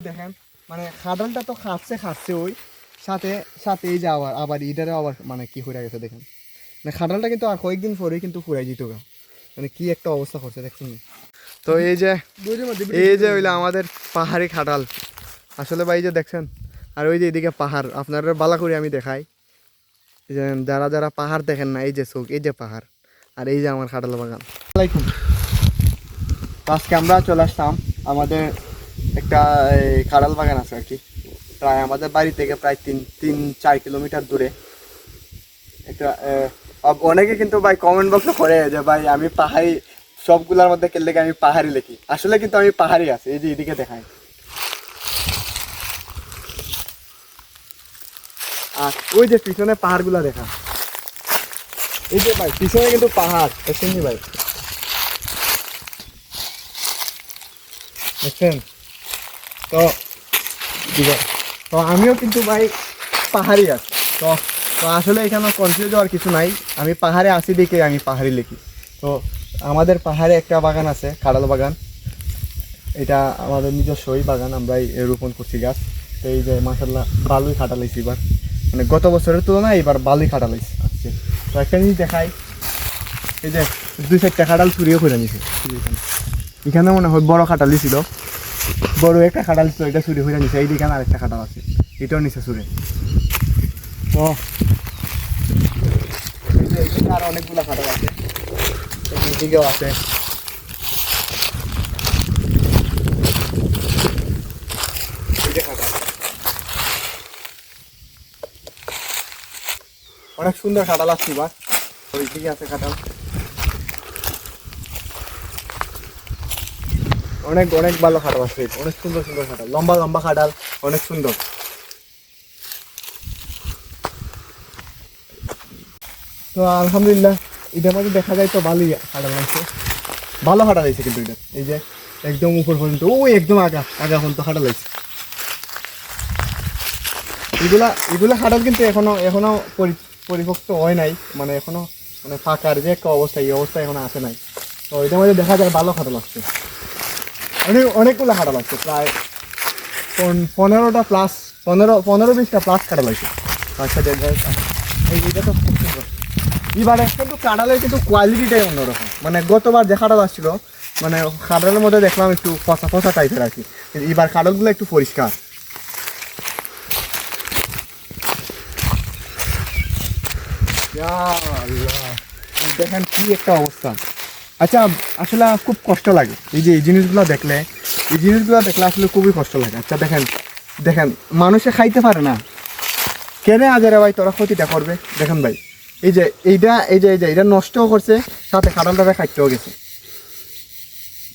দেখেন মানে খাডালটা তো খাচ্ছে খাচ্ছে ওই সাথে সাথে এই যে আবার আবার ইটারে আবার মানে কি হয়ে গেছে দেখেন। মানে খাডালটা কিন্তু আর কয়েকদিন পরেই কিন্তু ফুরাই যেত গা। মানে কি একটা অবস্থা করছে দেখছেন? তো এই যে এই যে হইল আমাদের পাহাড়ি খাটাল। আসলে ভাই যে দেখছেন আর ওই যে এদিকে পাহাড় আপনারা বালা করে আমি দেখাই। যে যারা যারা পাহাড় দেখেন না এই যে চোখ এই যে পাহাড় আর এই যে আমার খাটাল বাগান। আসসালামাইকুম আজকে আমরা চলে আসতাম আমাদের একটা খাড়াল বাগান আছে আর কি। প্রায় আমাদের বাড়ি থেকে প্রায় তিন তিন, চার কিলোমিটার দূরে। একটা অনেকে কিন্তু ভাই কমেন্ট বক্সে করে যে, ভাই, আমি পাহাড়ি সবগুলোর মধ্যে কেলে আমি পাহাড়ি লিখি। আসলে কিন্তু আমি পাহাড়ি আছি, এই যে এদিকে দেখাই। আর ওই যে পিছনে পাহাড়গুলো দেখা। এই যে ভাই, পিছনে কিন্তু পাহাড়, দেখছেন ভাই? দেখছেন? তো তো আমিও কিন্তু ভাই পাহাড়ি আছি। তো তো আসলে এখানে কনফিউজ হওয়ার কিছু নাই। আমি পাহাড়ে আসি দেখে আমি পাহাড়ি লিখি। তো আমাদের পাহাড়ে একটা বাগান আছে কাঁড়াল বাগান। এটা আমাদের নিজস্বই বাগান আমরা এ রোপণ করছি গাছ। তো এই যে মাসাল্লাহ বালুই খাটালাইছি এবার। মানে গত বছরের তুলনায় এবার বালুই খাটালাইছি আজকে তো একটা জিনিস দেখাই। এই যে দুই চারটা খাটাল চুরিও করে নিছে। এখানে মনে হয় বড় খাটালি ছিল। বড় একটা খাটাল ছিল এটা চুরি হয়ে নিছে। এই দিকে আরেকটা খাটাল আছে, এটাও নিচে চুরে। তো আরও অনেকগুলো খাটাল আছে। এদিকেও আছে। অনেক সুন্দর খাটাল আসছে বা ওই দিকে আছে খাটাল অনেক অনেক ভালো খাটাল আছে অনেক সুন্দর সুন্দর খাটাল লম্বা লম্বা খাটাল অনেক সুন্দর। তো আলহামদুলিল্লাহ এটার মধ্যে দেখা যায় তো ভালোই খাটাল আছে ভালো খাটাল আছে কিন্তু এটা এই যে একদম উপর পর্যন্ত, ওই একদম আগা আগা পর্যন্ত খাটাল আছে এগুলা এগুলা খাটাল কিন্তু এখনও এখনও পরি- পরিপক্ত হয় নাই। মানে এখনও মানে ফাঁকার যে একটা অবস্থা, এই অবস্থা এখনও আসে নাই। তো এটার মধ্যে দেখা যায় ভালো খাটাল আসছে অনেক অনেকগুলো খাটাল আছে প্রায় পন- পনেরোটা প্লাস পনেরো পনেরো বিশটা প্লাস খাটাল আছে আচ্ছা দেখ দেখ, আচ্ছা। এই এটা তো খুব সুন্দর। এবারে কিন্তু কাঁড়ালের কিন্তু কোয়ালিটিটাই অন্যরকম। মানে গতবার যে খাটাল আসছিল মানে খাটালের মধ্যে দেখলাম একটু ফসা ফসা টাইপের আর কি। এবার খাটালগুলো একটু পরিষ্কার। দেখেন কি একটা অবস্থা। আচ্ছা আসলে খুব কষ্ট লাগে। এই যে এই জিনিসগুলো দেখলে, এই জিনিসগুলো দেখলে আসলে খুবই কষ্ট লাগে। আচ্ছা দেখেন দেখেন, মানুষে খাইতে পারে না। কেনে আজারে ভাই তোরা ক্ষতিটা করবে? দেখেন ভাই, এই যে এইটা, এই যে এই যে এটা নষ্টও করছে, সাথে খাটালটারে খাইতেও গেছে।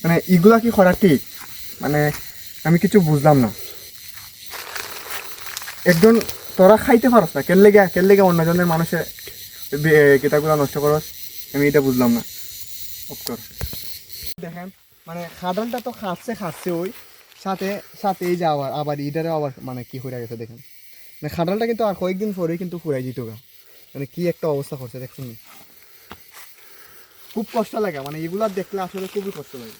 মানে এগুলা কি করা ঠিক? মানে আমি কিছু বুঝলাম না। একজন, তোরা খাইতে পারস না, কেন লেগে কেন লেগে অন্যজনের মানুষের কেতাগুলো নষ্ট করস? আমি এটা বুঝলাম না। দেখেন মানে খাটালটা তো খাচ্ছে খাচ্ছে ওই। সাথে সাথে এই যে আবার আবার ইটারে আবার মানে কি হয়ে গেছে দেখেন। মানে খাটালটা কিন্তু আর কয়েকদিন পরেই কিন্তু ফুরাই যেত গা। মানে কি একটা অবস্থা করছে, দেখছেন? খুব কষ্ট লাগে মানে এগুলা দেখলে আসলে খুবই কষ্ট লাগে।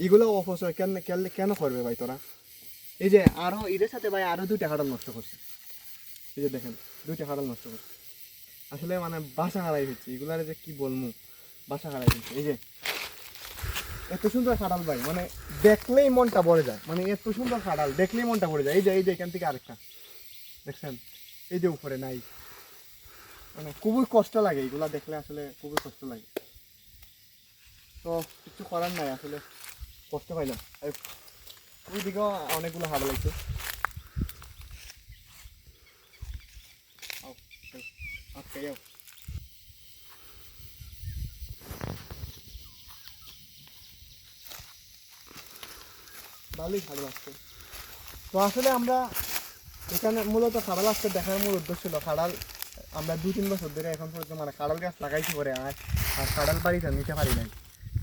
এগুলো অপচয় কেন কেন কেন করবে ভাই তোরা? এই যে আরও, এদের সাথে ভাই আরও দুইটা খাটাল নষ্ট করছে। এই যে দেখেন, দুইটা খাটাল নষ্ট করছে। আসলে মানে বাসা হারাই হচ্ছে এগুলার যে কি বলব বাসা হারাই হচ্ছে এই যে, এত সুন্দর খাটাল ভাই মানে দেখলেই মনটা ভরে যায়। মানে এত সুন্দর খাটাল দেখলেই মনটা ভরে যায়। এই যে এই যে, এখান থেকে আরেকটা। দেখছেন? এই যে উপরে নাই। মানে খুবই কষ্ট লাগে এগুলা দেখলে, আসলে খুবই কষ্ট লাগে। তো কিছু করার নাই, আসলে কষ্ট পাইলাম। ওই দিকেও অনেকগুলো হাড় লাগছে। আটকে যাও ভালোই খাড়া লাগছে তো আসলে আমরা এখানে মূলত খাড়াল আসতে দেখার মূল উদ্দেশ্য ছিল। খাড়াল, আমরা দু তিন বছর ধরে এখন পর্যন্ত মানে খাড়াল গাছ লাগাইছি করে আর আর খাড়াল বাড়িতে নিতে পারি নাই।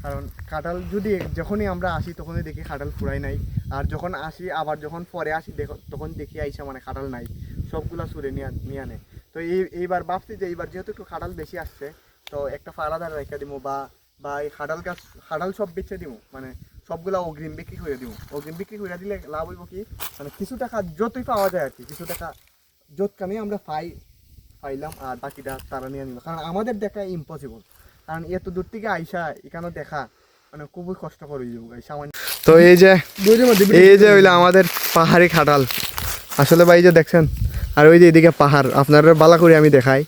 কারণ কাঁঠাল যদি যখনই আমরা আসি তখনই দেখি খাটাল ফুরাই নাই। আর যখন আসি, আবার যখন পরে আসি দেখো, তখন দেখি আইসা মানে খাটাল নাই। সবগুলা সুরে নিয়ে নিয়ে আনে তো এই, এইবার ভাবছি যে এইবার যেহেতু একটু খাটাল বেশি আসছে, তো একটা ফালাদার রেখে দিব বা বা এই খাটাল গাছ খাটাল সব বেছে দিব মানে সবগুলা অগ্রিম বিক্রি করে দিব। অগ্রিম বিক্রি করে দিলে লাভ হইব কি? মানে কিছু টাকা যতই পাওয়া যায় আর কি কিছু টাকা যতখানি আমরা পাই পাইলাম আর বাকিটা তারা নিয়ে নিল। কারণ আমাদের দেখা ইম্পসিবল কারণ এত দূর থেকে আইসা এখানে দেখা মানে খুবই কষ্টকর হয়ে যাব সামান্য। তো এই যে এই যে হইল আমাদের পাহাড়ি খাটাল। আসলে ভাই যে দেখছেন আর ওই যে এদিকে পাহাড় আপনারা বালা করে আমি দেখাই।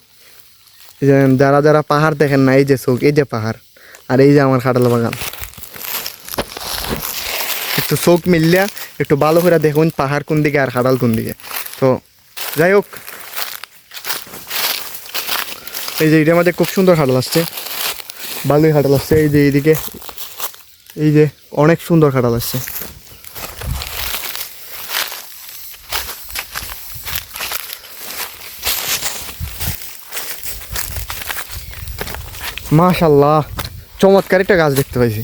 যে যারা যারা পাহাড় দেখেন না এই যে চোখ এই যে পাহাড় আর এই যে আমার খাটাল বাগান। একটু চোখ মিললে একটু ভালো করে দেখুন পাহাড় কোন দিকে আর খাটাল কোন দিকে। তো, যাই হোক। এই যে এটার মধ্যে খুব সুন্দর খাটাল আসছে। ভালোই খাটাল আসছে। এই যে এইদিকে, এই যে অনেক সুন্দর খাটাল আসছে। মাশাল্লাহ, চমৎকার একটা গাছ দেখতে পাইছি।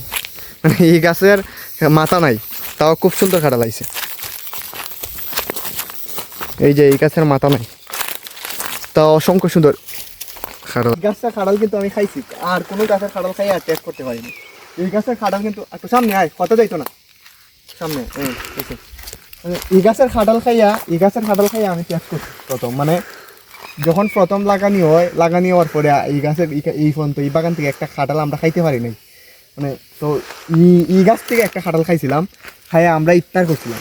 মানে এই গাছের মাথা নাই। তাও খুব সুন্দর খাটাল আইছে এই যে এই গাছের মাথা নাই। তাও অসংখ্য সুন্দর গাছটা খাটাল কিন্তু আমি খাইছি আর কোনো গাছের খাটাল খাই আর টেস্ট করতে পারিনি। এই গাছের খাটাল কিন্তু একটু সামনে আয় কত যাইতো না। সামনে এই, তো। মানে গাছের খাটাল খাইয়া এই গাছের খাটাল খাইয়া আমি টেস্ট করছি প্রথম। মানে যখন প্রথম লাগানি হয় লাগানি হওয়ার পরে এই গাছের এই- পর্যন্ত এই বাগান থেকে একটা খাটাল আমরা খাইতে পারি নাই। মানে তো ই- গাছ থেকে একটা খাটাল খাইছিলাম, খাইয়া আমরা ইফতার করছিলাম।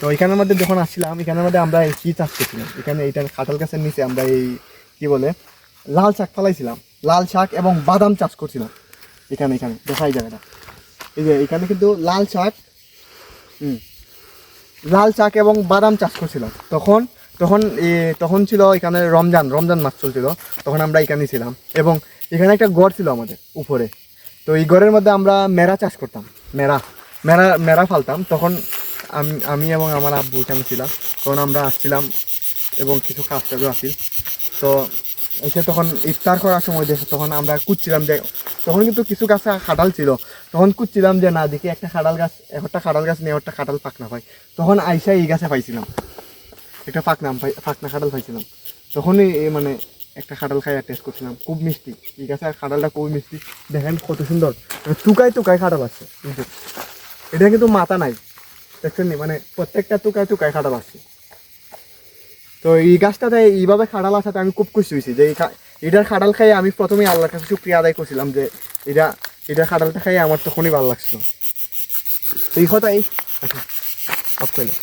তো এখানের মধ্যে যখন আসছিলাম, এখানের মধ্যে আমরা কি চাষ করছিলাম? এখানে এইটা খাটাল গাছের নিচে আমরা এই কি বলে, লাল শাক ফলাইছিলাম। লাল শাক এবং বাদাম চাষ করছিলাম। এখানে এখানে, দেখাই জায়গাটা এই যে, এখানে কিন্তু লাল শাক, হুম, লাল শাক এবং বাদাম চাষ করছিলাম। তখন তখন তখন ছিল এখানে রমজান রমজান মাস চলছিল। তখন আমরা এখানে ছিলাম। এবং এখানে একটা গড় ছিল আমাদের, উপরে। তো এই গড়ের মধ্যে আমরা মেরা চাষ করতাম, মেরা মেরা মেরা ফালতাম। তখন আমি আমি এবং আমার আব্বু এখানে ছিলাম তখন আমরা আসছিলাম এবং কিছু কাজ টাজও আসিল তো এসে তখন ইফতার করার সময় দেখে তখন আমরা কুচ্ছিলাম যে, তখন কিন্তু কিছু গাছে খাটাল ছিল। তখন কুচ্ছিলাম যে, না, দেখি একটা খাটাল গাছ একটা খাটাল গাছ নিয়ে একটা খাটাল পাকনা পাই তখন আইসা এই গাছে পাইছিলাম। একটা পাকনা, পাই, পাকনা খাটাল পাইছিলাম। তখনই মানে একটা খাটাল খাই টেস্ট করছিলাম। খুব মিষ্টি এই গাছে খাটালটা খুব মিষ্টি। দেখেন কত সুন্দর। মানে টুকায় টুকায় খাটাল আছে। এটা কিন্তু মাথা নাই। দেখছেন? মানে প্রত্যেকটা টুকায় টুকায় খাটাল আছে। তো এই গাছটাতে এইভাবে খাটাল আসাতে আমি খুব খুশি হয়েছি যে এটার খাটাল খাই আমি প্রথমেই আল্লাহর কাছে শুক্রিয়া আদায় করছিলাম যে এটা এটার খাটালটা খাই আমার তখনই ভালো লাগছিল। তো এই কথাই আচ্ছা অফ করলাম